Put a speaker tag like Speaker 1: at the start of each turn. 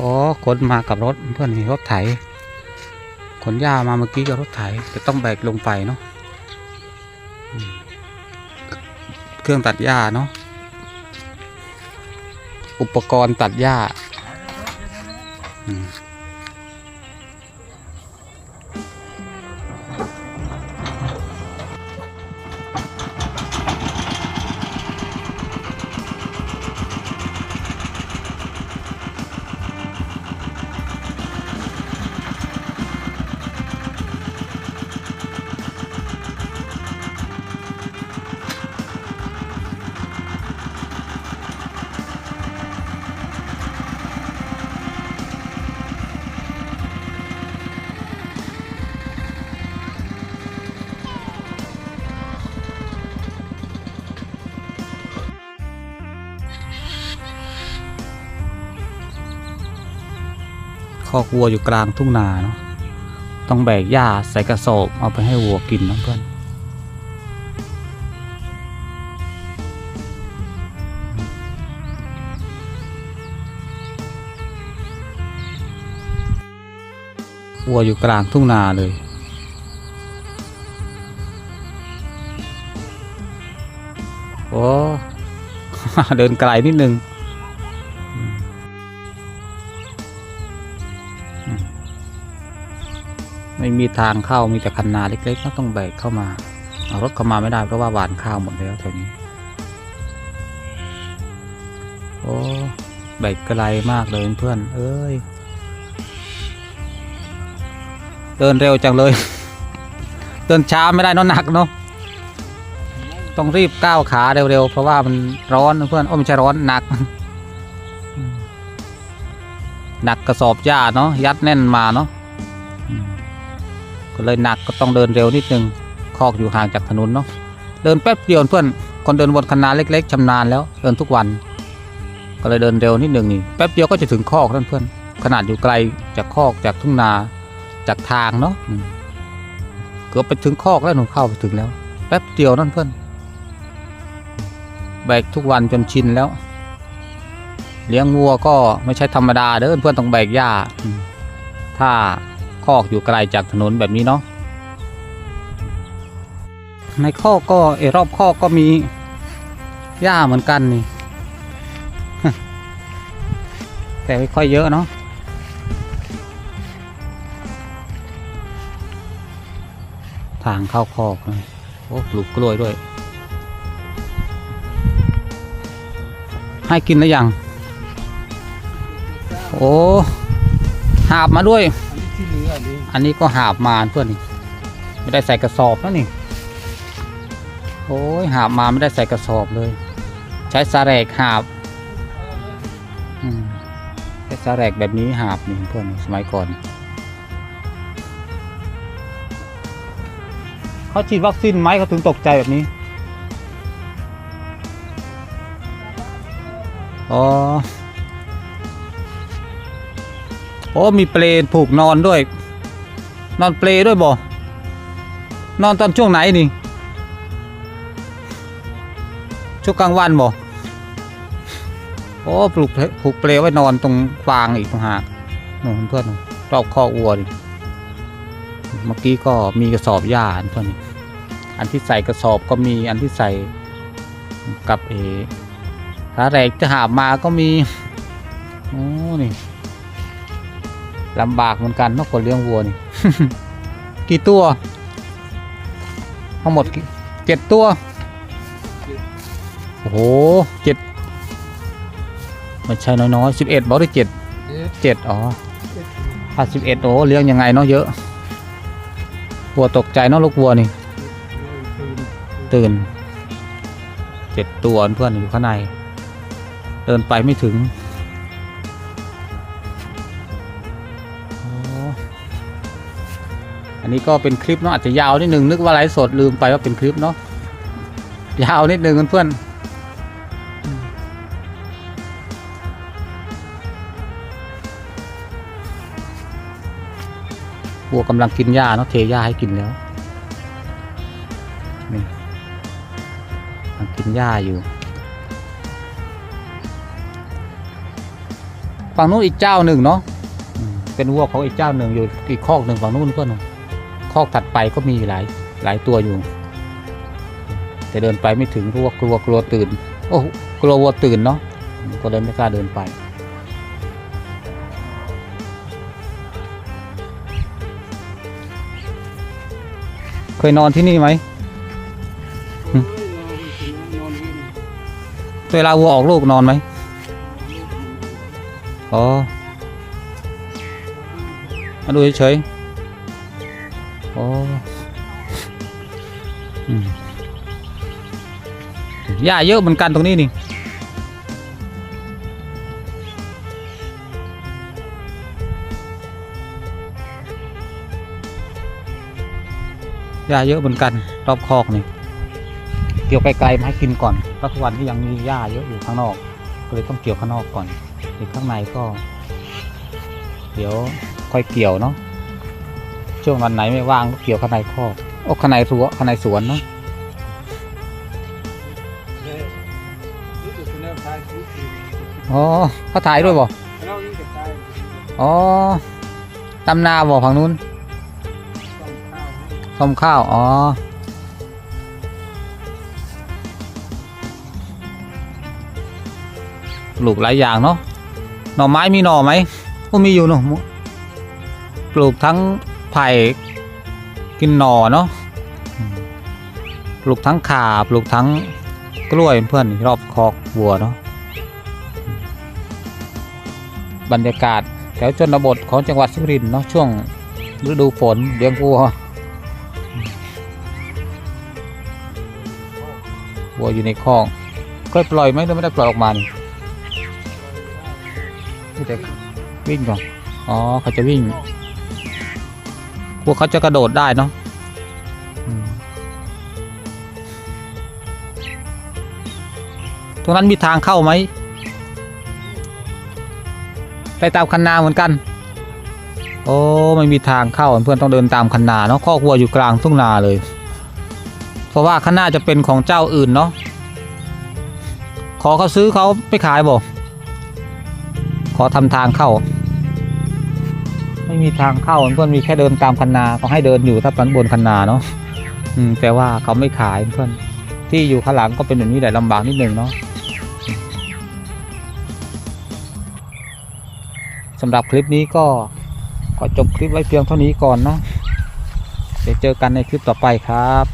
Speaker 1: อ๋อขนมากับรถเพื่อนนี่รถไถขนหญ้ามาเมื่อกี้กับรถไถจะต้องแบกลงไปเนาะเครื่องตัดหญ้าเนาะอุปกรณ์ตัดหญ้า คอกวัวอยู่กลางทุ่งนาเนาะต้องแบกหญ้าใส่กระสอบเอาไปให้วัวกินนะเพื่อนวัวอยู่กลางทุ่งนาเลย โอ้ เดินไกลนิดนึง ไม่มีทางเข้ามีแต่คันนาเล็กๆก็ต้องแบกเข้ามาเอารถเข้ามาไม่ได้เพราะว่าหวานข้าวหมดแล้วแถวนี้โอ้แบกไกลมากเลยเพื่อน เอ้ย เดินเร็วจังเลย เดินช้าไม่ได้เนอะหนักเนาะต้องรีบก้าวขาเร็วๆ เพราะว่ามันร้อนเพื่อนอ้ไม่ใช่ร้อนหนัก หนักกระสอบหญ้าเนาะยัดแน่นมาเนาะ ก็เลยหนักก็ต้องเดินเร็วนิดนึงคอกอยู่ห่างจากถนนเนาะเดินแป๊บเดียวเพื่อนคนเดินบนคันนาเล็ก ๆชำนาญแล้วเดินทุกวัน ก็เลยเดินเร็วนิดนึงนี่แป๊บเดียวก็จะถึงคอกนั่นเพื่อนขนาดอยู่ไกลจากคอกจากทุ่งนาจากทางเนาะเกือบไปถึงคอกแล้วหนูเข้าไปถึงแล้ว แป๊บเดียวนั่นเพื่อนแบกทุกวันจนชินแล้ว เลี้ยงวัวก็ไม่ใช่ธรรมดาเด้อเพื่อนต้องแบกหญ้าถ้า คอกอยู่ไกลจากถนนแบบนี้เนาะในคอกก็เอรอบคอกก็มีหญ้าเหมือนกันนี่ แต่ไม่ค่อยเยอะเนาะทางเข้าคอกนะโอ้ปลูกกล้วยด้วย ให้กินหรือยัง โอ้ หาบมาด้วย
Speaker 2: ที่เหลือนี่
Speaker 1: อันนี้ก็หาบมาเพื่อนนี่ไม่ได้ใส่กระสอบนะนี่โอ้ยหาบมาไม่ได้ใส่กระสอบเลย ใช้สาแรกหาบใช้สาแรกแบบนี้หาบนี่เพื่อนสมัยก่อนเขาฉีดวัคซีนไหมเขาถึงตกใจแบบนี้อ๋อ โอ้มีเปลผูกนอนด้วย นอนเปลด้วยบ่นอนตอนช่วงไหนนี่ช่วงกลางวันบ่โอ้ปลูกผูกเปลไว้นอนตรงฟางอีกต่างหากนู่นเพื่อนรอบคอกวัวดิเมื่อกี้ก็มีกระสอบหญ้าอันเพื่อนนี่อันที่ใส่กระสอบก็มีอันที่ใส่กับเอถ้าแรกจะหาบมาก็มีโอ้นี่ ลำบากเหมือนกันนอกคนเลี้ยงวัวนี่ กี่ตัว ทั้งหมดกี่เจ็ดตัว โอ้โหเจ็ดไม่ใช่น้อยๆสิบเอ็ดบอกได้เจ็ด
Speaker 2: เจ็
Speaker 1: ดอ๋อ
Speaker 2: เอ๊ะ
Speaker 1: ถ้าสิบเอ็ดโอ้เลี้ยงยังไงเนาะเยอะวัวตกใจเนาะลูกวัวนี่ ตื่นเจ็ดตัวเพื่อนอยู่ข้างใน เดินไปไม่ถึง อันนี้ก็เป็นคลิปเนาะอาจจะยาวนิดนึงนึกว่าไลฟ์สดลืมไปว่าเป็นคลิปเนาะยาวนิดนึงเพื่อนวัวกำลังกินหญ้าเนาะเทหญ้าให้กินแล้วนี่กำลังกินหญ้าอยู่ฝั่งนู้นอีกเจ้าหนึ่งเนาะเป็นวัวของอีกเจ้าหนึ่งอยู่อีกคอกหนึ่งฝั่งนู้นเพื่อน คอกถัดไปก็มีหลายหลายตัวอยู่ แต่เดินไปไม่ถึงเพราะว่ากลัวกลัวตื่น โอ้กลัววัวตื่นเนาะก็เลยไม่กล้าเดินไป เคยนอนที่นี่ไหมเวลาวัวออกลูกนอนไหมอ๋อมาดูเฉยๆ อ๋หญ้าเยอะเหมือนกันตรงนี้นี่หญ้าเยอะเหมือนกันรอบคอกนี่เกี่ยวไกลๆมาให้กินก่อนเพราะทุกวันที่ยังมีหญ้าเยอะอยู่ข้างนอกก็เลยต้องเกี่ยวข้างนอกก่อนอีกข้างในก็ เดี๋ยวค่อยเกี่ยวเนาะ ช่วงวันไหนไม่ว่างก็เกี่ยวข้างในคอกโอ้ข้างในรั้วข้างในสวนเนาะอ๋อเขาถ่ายด้วยบ่อ๋อตำนาบ่ฝั่งนู้น
Speaker 2: ต้องข้าว
Speaker 1: ต้มข้าว อ๋อปลูกหลายอย่างเนาะ หน่อไม้มีหน่อไหมก็มีอยู่เนาะ ปลูกทั้ง ไผ่กินหน่อเนาะปลูกทั้งขาปลูกทั้งกล้วยเพื่อนรอบคอกวัวเนาะบรรยากาศแถวชนบทของจังหวัดสุรินทร์เนาะช่วงฤดูฝนเลี้ยงวัววัวอยู่ในคอกเคยปล่อยไหมหรือไม่ได้ปล่อยออกมานี่วิ่งก่อนอ๋อเขาจะวิ่ง พวกเขาจะกระโดดได้เนาะตรงนั้นมีทางเข้าไหมไปตามคันนาเหมือนกัน โอ้ไม่มีทางเข้าเพื่อนต้องเดินตามคันนาเนาะคอกวัวอยู่กลางทุ่งนาเลย เพราะว่าข้างหน้าจะเป็นของเจ้าอื่นเนาะ ขอเขาซื้อเขาไม่ขายบอก ขอทำทางเข้า ไม่มีทางเข้าเพื่อนมีแค่เดินตามคันนาเขาให้เดินอยู่ถ้าตอนบนคันนาเนาะอืมแต่ว่าเขาไม่ขายเพื่อนที่อยู่ข้างหลังก็เป็นแบบนี้แหละลำบากนิดนึงเนาะสำหรับคลิปนี้ก็ขอจบคลิปไว้เพียงเท่านี้ก่อนเนาะเดี๋ยวเจอกันในคลิปต่อไปครับ